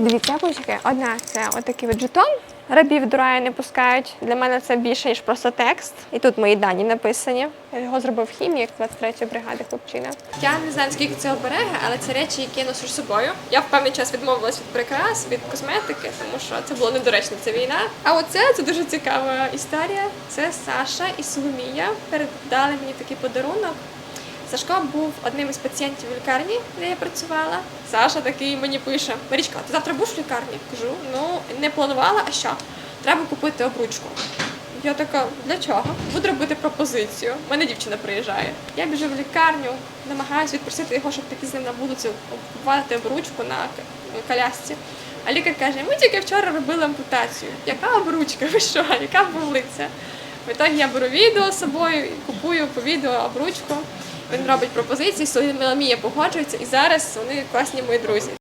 дві цепочки. Одна це отакий от жетон. Рабів до раю не пускають. Для мене це більше, ніж просто текст. І тут мої дані написані. Його зробив хімік 23-ї бригади хлопчина. Я не знаю, скільки це обереги, але це речі, які я ношу з собою. Я в певний час відмовилась від прикрас, від косметики, тому що це було недоречно, це війна. А оце це дуже цікава історія. Це Саша і Соломія передали мені такий подарунок. Сашко був одним із пацієнтів в лікарні, де я працювала. Саша такий мені пише: Марічка, ти завтра будеш в лікарні? Кажу, ну не планувала, а що? Треба купити обручку. Я така, для чого? Буду робити пропозицію. У мене дівчина приїжджає. Я біжу в лікарню, намагаюся відпросити його, щоб піти з ним на вулицю, купувати обручку на колясці. А лікар каже: ми тільки вчора робили ампутацію. Яка обручка? Ви що? Яка вулиця? В ітогі я беру відео з собою купую по відео обручку. Він робить пропозиції, Соломія погоджується, і зараз вони класні мої друзі.